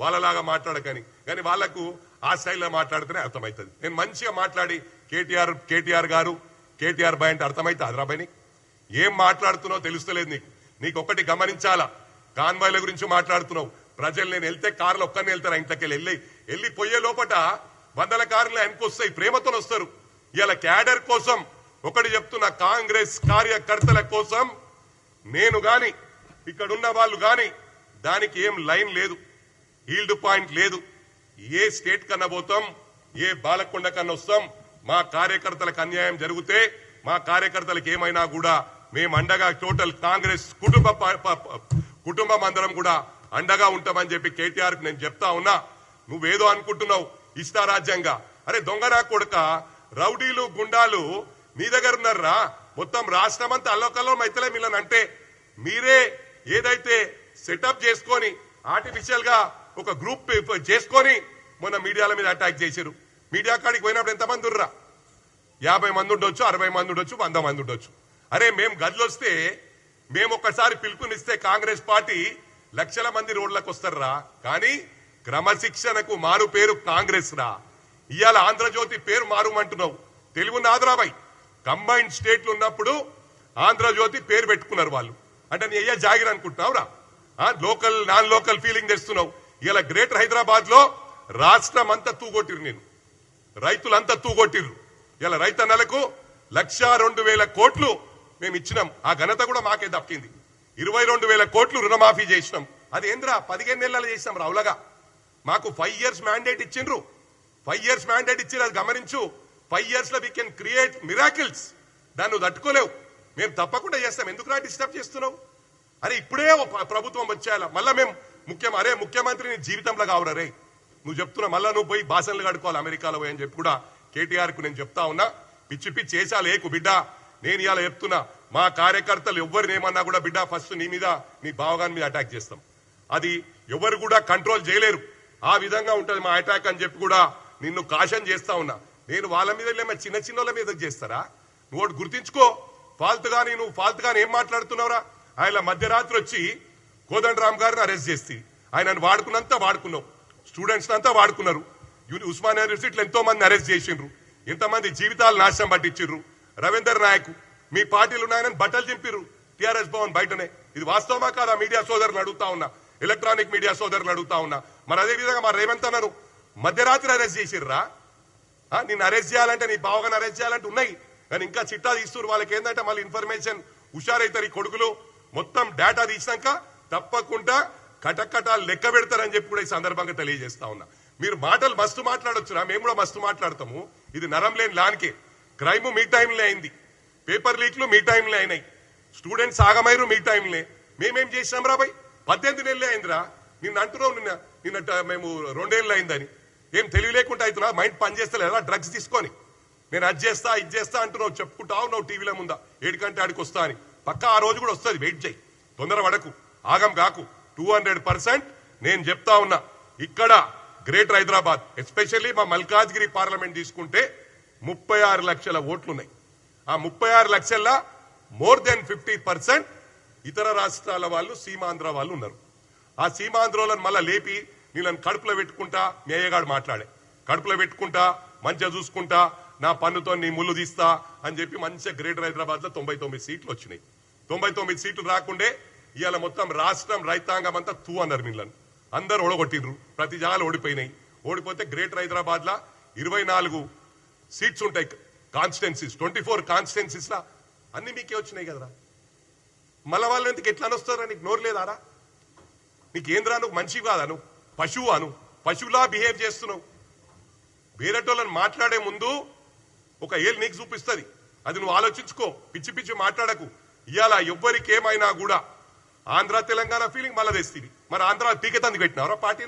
వాళ్ళలాగా మాట్లాడకని. కానీ వాళ్ళకు ఆ స్టైల్లో మాట్లాడితేనే అర్థమవుతుంది. నేను మంచిగా మాట్లాడి కేటీఆర్ కేటీఆర్ గారు కేటీఆర్ బాయ్ అంటే అర్థమైతే అదరాబాయ్ని ఏం మాట్లాడుతున్నావు తెలుస్తలేదు నీకు. నీకు ఒకటి గమనించాలా? కాన్వాయ్ల గురించి మాట్లాడుతున్నావు. ప్రజలు నేను వెళ్తే కార్లు ఒక్కరిని వెళ్తారు ఇంట్లోకి వెళ్ళి? వెళ్ళి పోయే లోపట వందల కార్లు వెనకొస్తాయి ప్రేమతో వస్తారు. ఇలా క్యాడర్ కోసం ఒకటి చెప్తున్న కాంగ్రెస్ కార్యకర్తల కోసం నేను గాని ఇక్కడున్న వాళ్ళు గాని దానికి ఏం లైన్ లేదు. హీల్డ్ పాయింట్ లేదు. ఏ స్టేట్ కన్నా పోతాం ఏ బాలకొండ కన్నా వస్తాం మా కార్యకర్తలకు అన్యాయం జరిగితే మా కార్యకర్తలకు ఏమైనా కూడా మేము అండగా టోటల్ కాంగ్రెస్ కుటుంబ ప- కుటుంబం అందరం కూడా అండగా ఉంటామని చెప్పి కేటీఆర్ నేను చెప్తా ఉన్నా. నువ్వేదో అనుకుంటున్నావు ఇష్టారాజ్యంగా అరే దొంగ నా కొడుక? రౌడీలు గుండాలు మీ దగ్గర ఉన్నారా? మొత్తం రాష్ట్రం అంతా అల్లకల్లో మైతలే మిల్లని అంటే మీరే ఏదైతే సెటప్ చేసుకొని ఆర్టిఫిషియల్గా ఒక గ్రూప్ చేసుకొని మొన్న మీడియాల మీద అటాక్ చేశారు మీడియా కాడికి పోయినప్పుడు ఎంతమంది ఉర్రా? యాభై మంది ఉండొచ్చు అరవై మంది ఉండొచ్చు వంద మంది ఉండొచ్చు. అరే మేము గదిలో వస్తే మేము ఒక్కసారి పిలుపునిస్తే కాంగ్రెస్ పార్టీ లక్షల మంది రోడ్లకు వస్తారా? కానీ క్రమశిక్షణకు మారు పేరు కాంగ్రెస్ రా. ఇవాళ ఆంధ్రజ్యోతి పేరు మారుమంటున్నావు. తెలుగు నాదరాబాయ్ కంబైన్డ్ స్టేట్లు ఉన్నప్పుడు ఆంధ్రజ్యోతి పేరు పెట్టుకున్నారు వాళ్ళు. అంటే నీ అయ్యా జాగిర్ అనుకుంటున్నావురా? ఆ, లోకల్ నాన్ లోకల్ ఫీలింగ్ తెస్తున్నావు. ఇలా గ్రేటర్ హైదరాబాద్లో రాష్ట్రం అంతా తూగొట్టిరు నేను. రైతులంతా తూగొట్టిర్రు. ఇలా రైతన్నలకు లక్ష రెండు వేల కోట్లు మేము ఇచ్చినాం. ఆ ఘనత కూడా మాకే దక్కింది. ఇరవై రెండు వేల కోట్లు రుణమాఫీ చేసినాం. అది ఏంద్రా? పదిహేను నెలలు చేసినాం రావులగా మాకు ఫైవ్ ఇయర్స్ మ్యాండేట్ ఇచ్చిండ్రు. ఫైవ్ ఇయర్స్ మ్యాండేట్ ఇచ్చిండ్రు అది గమనించు. ఫైవ్ ఇయర్స్లో వీ కెన్ క్రియేట్ మిరాకిల్స్ దాన్ని తట్టుకోలేవు. మేము తప్పకుండా చేస్తాం. ఎందుకు డిస్టర్బ్ చేస్తున్నావు? అరే ఇప్పుడే ఓ ప్రభుత్వం వచ్చేయాల? మళ్ళా మేము ముఖ్యం అరే ముఖ్యమంత్రిని జీవితంలో కావురా రే. నువ్వు చెప్తున్నా మళ్ళా నువ్వు పోయి భాషలు కడుకోవాలి అమెరికాలో పోయి అని చెప్పి కూడా కేటీఆర్కు నేను చెప్తా ఉన్నా. పిచ్చి పిచ్చి వేసా లేకు బిడ్డ. నేను ఇలా చెప్తున్నా మా కార్యకర్తలు ఎవరిని ఏమన్నా కూడా బిడ్డ ఫస్ట్ నీ మీద నీ బావగాని మీద అటాక్ చేస్తాం. అది ఎవరు కూడా కంట్రోల్ చేయలేరు. ఆ విధంగా ఉంటుంది మా అటాక్ అని చెప్పి కూడా నిన్ను కాషన్ చేస్తా ఉన్నా. నేను వాళ్ళ మీద లేమో చిన్న చిన్న వాళ్ళ మీద చేస్తారా? నువ్వు గుర్తించుకో. ఫాల్త్ గాని నువ్వు ఫాల్త్ ఏం మాట్లాడుతున్నావురా? ఆయన మధ్యరాత్రి వచ్చి కోదండరామ్ గారిని అరెస్ట్ చేసి ఆయనను వాడుకున్నంత వాడుకున్నాం. స్టూడెంట్స్ అంతా వాడుకున్నారు. యూని- ఉస్మానియా యూనివర్సిటీలో ఎంతో మంది అరెస్ట్ చేసిండ్రు. ఎంతమంది జీవితాలు నాశనం పట్టించిండ్రు. రవీందర్ నాయక్ మీ పార్టీలు ఉన్నాయని బట్టలు చింపిర్రు టిఆర్ఎస్ భవన్ బయటనే. ఇది వాస్తవమా కాదా? మీడియా సోదరులు అడుగుతా ఉన్నా. ఎలక్ట్రానిక్ మీడియా సోదరులు అడుగుతా ఉన్నా. మరి అదేవిధంగా మరి రేవంత్ అన్నారు మధ్యరాత్రి అరెస్ట్ చేసిర్రా? నేను నిన్ను అరెస్ట్ చేయాలంటే నీ బావగాని అరెస్ట్ చేయాలంటే ఉన్నాయి. కానీ ఇంకా చిట్టా తీస్తున్నారు వాళ్ళకి ఏంటంటే మళ్ళీ ఇన్ఫర్మేషన్ హుషారైతారు ఈ కొడుకులు. మొత్తం డేటా తీసినాక తప్పకుండా కటకటాలు లెక్క పెడతారని చెప్పి కూడా ఈ సందర్భంగా తెలియజేస్తా ఉన్నా. మీరు మాటలు మస్తు మాట్లాడొచ్చురా మేము కూడా మస్తు మాట్లాడతాము. ఇది నరం లేని లానికే. క్రైమ్ మీ టైంలో అయింది. పేపర్ లీక్లు మీ టైంలో అయినాయి. స్టూడెంట్స్ ఆగమైరు మీ టైంలే. మేమేం చేసినాం రా భయ్ పద్దెనిమిది నెలలే అయిందిరా. నిన్న అంటున్నావు నిన్న. నిన్న మేము రెండేళ్ళు అయిందని. ఏం తెలివి లేకుండా అవుతున్నా? మైండ్ పని చేస్తలేదా? డ్రగ్స్ తీసుకొని. నేను అది చేస్తా ఇది చేస్తా అంటున్నావు. చెప్పుకుంటావు ఉన్నావు టీవీలో ముందా. ఏడు కంటే ఆడికి వస్తా అని. పక్క ఆ రోజు కూడా వస్తుంది. వెయిట్ చేయి. తొందర పడకు. ఆగం కాకు. టూ హండ్రెడ్ పర్సెంట్ నేను చెప్తా ఉన్నా. ఇక్కడ గ్రేటర్ హైదరాబాద్ ఎస్పెషల్లీ మా మల్కాజ్గిరి పార్లమెంట్ తీసుకుంటే ముప్పై ఆరు లక్షల ఓట్లున్నాయి. ఆ ముప్పై ఆరు లక్షల్లో మోర్ దెన్ ఫిఫ్టీ పర్సెంట్ ఇతర రాష్ట్రాల వాళ్ళు సీమాంధ్ర వాళ్ళు ఉన్నారు. ఆ సీమాంధ్రోలను మళ్ళీ లేపి నీళ్ళని కడుపులో పెట్టుకుంటా మీ అయ్యగాడు మాట్లాడే. కడుపులో పెట్టుకుంటా మంచిగా చూసుకుంటా నా పన్నుతో నీ ముళ్ళు తీస్తా అని చెప్పి మంచిగా గ్రేటర్ హైదరాబాద్లో తొంభై తొమ్మిది సీట్లు వచ్చినాయి. తొంభై తొమ్మిది సీట్లు రాకుండే ఇవాళ మొత్తం రాష్ట్రం రైతాంగం అంతా తూ అన్నారు నీళ్ళని అందరు ఓడగొట్టిండ్రు. ప్రతి జాగాలు ఓడిపోయినాయి. ఓడిపోతే గ్రేటర్ హైదరాబాద్ లా ఇరవై నాలుగు సీట్స్ ఉంటాయి కాన్స్టిట్యున్సీస్ ట్వంటీ ఫోర్ కాన్స్టిట్యున్సీస్ లా. అన్ని మీకే వచ్చినాయి కదరా. మళ్ళా వాళ్ళు ఎందుకు ఎట్లా అనొస్తారా నీకు నోరు లేదారా నీకు ఏంద్రా? నువ్వు మనిషి కాదా నువ్వు? పశువు అను పశువులా బిహేవ్ చేస్తున్నావు. వేరేటోళ్ళని మాట్లాడే ముందు ఒక ఏళ్ళు నీకు చూపిస్తుంది. అది నువ్వు ఆలోచించుకో. పిచ్చి పిచ్చి మాట్లాడకు. ఇవాళ ఎవ్వరికి ఏమైనా కూడా ఆంధ్ర తెలంగాణ ఫీలింగ్ మళ్ళా తెస్తుంది మరి ఆంధ్ర పీకెత్ ఎందుకు పెట్టినావురా పార్టీ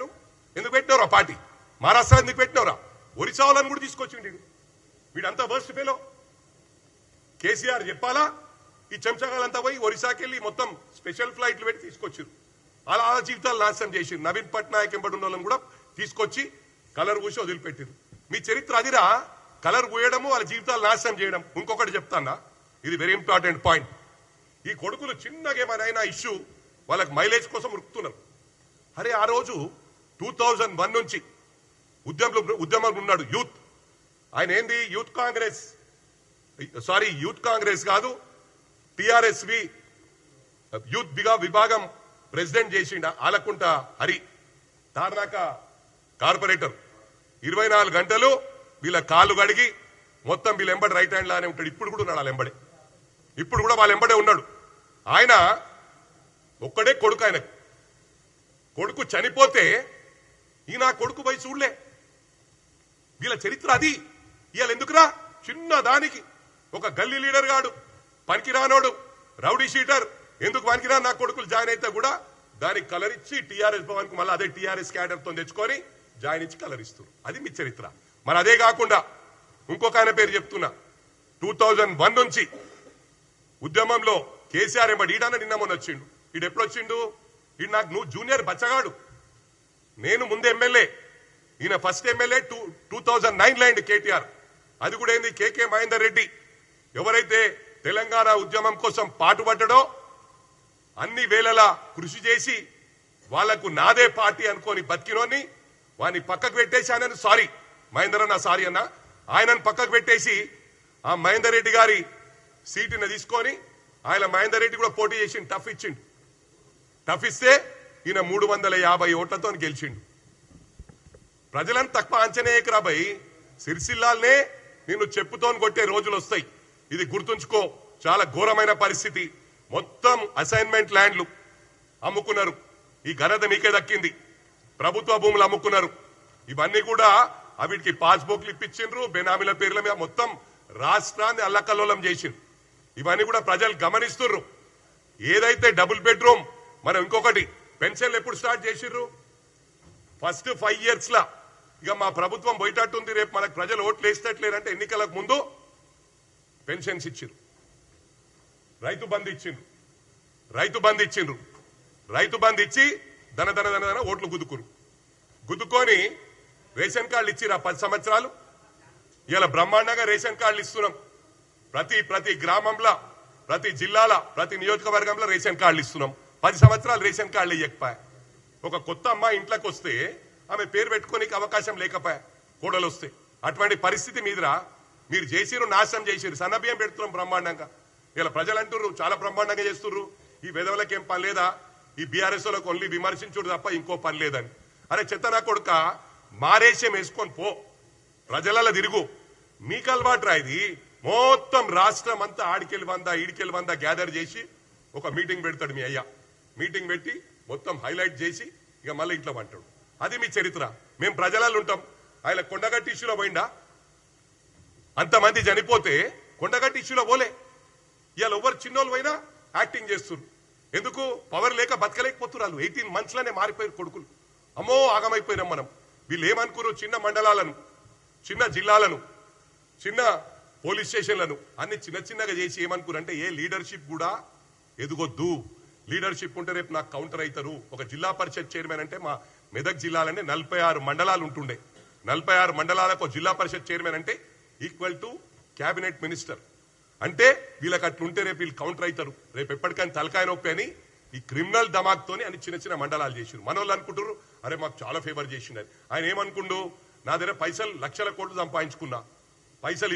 ఎందుకు పెట్టినవరా పార్టీ? మహారాష్ట్ర ఎందుకు పెట్టినవరా? ఒరిస్సా వాళ్ళని కూడా తీసుకొచ్చిండి వీడంతా వర్స్ట్ ఫెలో కేసీఆర్ చెప్పాలా? ఈ చెంచగాలంతా పోయి ఒరిస్సాకి వెళ్ళి మొత్తం స్పెషల్ ఫ్లైట్లు పెట్టి తీసుకొచ్చారు అలా ఆ జీవితాలు నాశనం చేసి నవీన్ పట్నాయక్ ఎంబడి ఉన్న కూడా తీసుకొచ్చి కలర్ పూసి వదిలిపెట్టారు మీ చరిత్ర అదిరా? కలర్ పూయడము వాళ్ళ జీవితాలు నాశనం చేయడం. ఇంకొకటి చెప్తానా? ఇది వెరీ ఇంపార్టెంట్ పాయింట్ ఈ కొడుకులు చిన్నగా ఏమైనా ఇష్యూ వాళ్ళకి మైలేజ్ కోసం ఉరుకుతున్నారు. అరే ఆ రోజు టూ థౌజండ్ వన్ నుంచి ఉద్యమంలో ఉద్యమంలో ఉన్నాడు యూత్. ఆయన ఏంది? Youth Congress. Sorry youth Congress కాదు టిఆర్ఎస్వి యూత్ బిగా విభాగం ప్రెసిడెంట్ చేసిండ ఆలకుంట హరి. తార్నాక కార్పొరేటర్. ఇరవై నాలుగు గంటలు వీళ్ళ కాళ్ళు కడిగి మొత్తం వీళ్ళ ఎంబడి రైట్ హ్యాండ్ లానే ఉంటాడు. ఇప్పుడు కూడా ఉన్నాడు వాళ్ళ ఎంబడే. ఇప్పుడు కూడా వాళ్ళ ఎంబడే ఉన్నాడు. ఆయన ఒక్కడే కొడుకు ఆయనకు కొడుకు చనిపోతే ఈ నా కొడుకు పోయి చూడలే. వీళ్ళ చరిత్ర అది. ఇవాళ ఎందుకురా? చిన్న దానికి. ఒక గల్లీ లీడర్ గాడు పనికిరానోడు రౌడీ షీటర్. ఎందుకు పనికిరా నా కొడుకులు జాయిన్ అయితే కూడా దానికి కలర్ ఇచ్చి టీఆర్ఎస్ భవన్కు మళ్ళీ అదే టీఆర్ఎస్ క్యాడర్తో తెచ్చుకొని జాయిన్ ఇచ్చి కలర్ ఇస్తారు అది మీ చరిత్ర. మరి అదే కాకుండా ఇంకొక ఆయన పేరు చెప్తున్నా. టూ వన్ నుంచి ఉద్యమంలో కేసీఆర్ ఎంబడి ఈడన్న నిన్న మొన్న వచ్చిండు. ఈడు ఎప్పుడు వచ్చిండు? ఈడు నాకు నువ్వు జూనియర్ బచ్చగాడు. నేను ముందు ఎమ్మెల్యే. ఈయన first MLA two two thousand nine లైండ్ KTR. అది కూడా ఏంది? కేకే మహేందర్ రెడ్డి. ఎవరైతే తెలంగాణ ఉద్యమం కోసం పాటుపడ్డడో అన్ని వేళలా కృషి చేసి వాళ్ళకు నాదే పార్టీ అనుకొని బతికినోని వాని పక్కకు పెట్టేసి ఆయనను సారీ. మహేందర్ అన్న సారీ అన్న. ఆయనను పక్కకు పెట్టేసి ఆ మహేందర్ రెడ్డి గారి సీటుని తీసుకొని ఆయన మహేందర్ రెడ్డి కూడా పోటీ చేసిండు టఫ్ ఇచ్చిండు. టఫ్ ఇస్తే ఈయన మూడు వందల యాభై ఓట్లతో గెలిచిండు. ప్రజలను తక్కువ అంచనేయకు రాబోయ్ సిరిసిల్లాల్నే నిన్ను చెప్పుతోని కొట్టే రోజులు వస్తాయి. ఇది గుర్తుంచుకో చాలా ఘోరమైన పరిస్థితి. మొత్తం అసైన్మెంట్ ల్యాండ్లు అమ్ముకున్నారు. ఈ ఘనత మీకే దక్కింది. ప్రభుత్వ భూములు అమ్ముకున్నారు. ఇవన్నీ కూడా అవిటికి పాస్బుక్లు ఇప్పించిండ్రు బెనామీల పేర్ల మీద మొత్తం రాష్ట్రాన్ని అల్లకల్లోలం చేసిండ్రు. ఇవన్నీ కూడా ప్రజలు గమనిస్తుర్రు. ఏదైతే డబుల్ బెడ్రూమ్ మనం ఇంకొకటి పెన్షన్లు ఎప్పుడు స్టార్ట్ చేసిర్రు? ఫస్ట్ ఫైవ్ ఇయర్స్ లా ఇక మా ప్రభుత్వం పోయేటట్టుంది రేపు మనకు ప్రజలు ఓట్లు వేసేటట్లేరంటే ఎన్నికలకు ముందు పెన్షన్స్ ఇచ్చిండ్రు రైతు బంద్ ఇచ్చిండ్రు రైతు బంద్ ఇచ్చిండ్రు రైతు బంద్ ఇచ్చి ధన ధన ధన ధన ఓట్లు గుద్దుకురు గుద్దుకొని రేషన్ కార్డులు ఇచ్చిరా పది సంవత్సరాలు. ఇలా బ్రహ్మాండంగా రేషన్ కార్డులు ఇస్తున్నాం. ప్రతి ప్రతి గ్రామంలో ప్రతి జిల్లాల ప్రతి నియోజకవర్గంలో రేషన్ కార్డులు ఇస్తున్నాం. పది సంవత్సరాలు రేషన్ కార్డులు ఇవ్వకపోయా ఒక కొత్త అమ్మాయి ఇంట్లోకి వస్తే ఆమె పేరు పెట్టుకోనికి అవకాశం లేకపోయా. కోడలు వస్తే. అటువంటి పరిస్థితి మీదరా. మీరు చేసిరు నాశనం చేసిరు సన్నబియ్యం పెడుతున్నాం బ్రహ్మాండంగా. ఇలా ప్రజలు అంటుర్రు చాలా బ్రహ్మాండంగా చేస్తుర్రు. ఈ విధవలకి ఏం పని లేదా? ఈ బీఆర్ఎస్లకు ఓన్లీ విమర్శించుడు తప్ప ఇంకో పని లేదని. అరే చెత్త నా కొడుక మారేషం వేసుకొని పో. ప్రజలలో తిరుగు. మీకు అలవాటు రా ఇది. మొత్తం రాష్ట్రం అంతా ఆడికెళ్ళి వంద ఈడికెళ్ళి వంద గ్యాదర్ చేసి ఒక మీటింగ్ పెడతాడు మీ అయ్యా. మీటింగ్ పెట్టి మొత్తం హైలైట్ చేసి ఇక మళ్ళీ ఇంట్లో అంటాడు అది మీ చరిత్ర. మేము ప్రజలలో ఉంటాం. ఆయన కొండగట్టి ఇష్యూలో పోయిండా? అంతమంది చనిపోతే కొండగట్టి ఇష్యూలో పోలే. ఇవాళ ఎవరు చిన్నోళ్ళు పోయినా యాక్టింగ్ చేస్తున్నారు ఎందుకు? పవర్ లేక బతకలేకపోతున్నారు. ఎయిటీన్ మంత్స్లోనే మారిపోయారు కొడుకులు. అమ్మో ఆగమైపోయినాం మనం. వీళ్ళు ఏమనుకున్నారు చిన్న మండలాలను చిన్న జిల్లాలను చిన్న పోలీస్ స్టేషన్లను అన్ని చిన్న చిన్నగా చేసి ఏమనుకున్నారు ఏ లీడర్షిప్ కూడా ఎదుగొద్దు. లీడర్షిప్ ఉంటే రేపు నాకు కౌంటర్ అవుతారు ఒక జిల్లా పరిషత్ చైర్మన్ అంటే మా మెదక్ జిల్లాలంటే నలభై ఆరు మండలాలు ఉంటుండే. నలభై ఆరు మండలాలకు జిల్లా పరిషత్ చైర్మన్ అంటే ఈక్వల్ టు క్యాబినెట్ మినిస్టర్ అంటే వీళ్ళకి అట్లుంటే రేపు వీళ్ళు కౌంటర్ అవుతారు రేపు ఎప్పటికైనా తలకాయ నొప్పి అని ఈ క్రిమినల్ దమాక్తోని అని చిన్న చిన్న మండలాలు చేసిండు మన వాళ్ళు అనుకుంటారు అరే మాకు చాలా ఫేవర్ చేసిండు ఆయన ఏమనుకుండు నా దగ్గర పైసలు లక్షల కోట్లు సంపాదించుకున్నా. పైసలు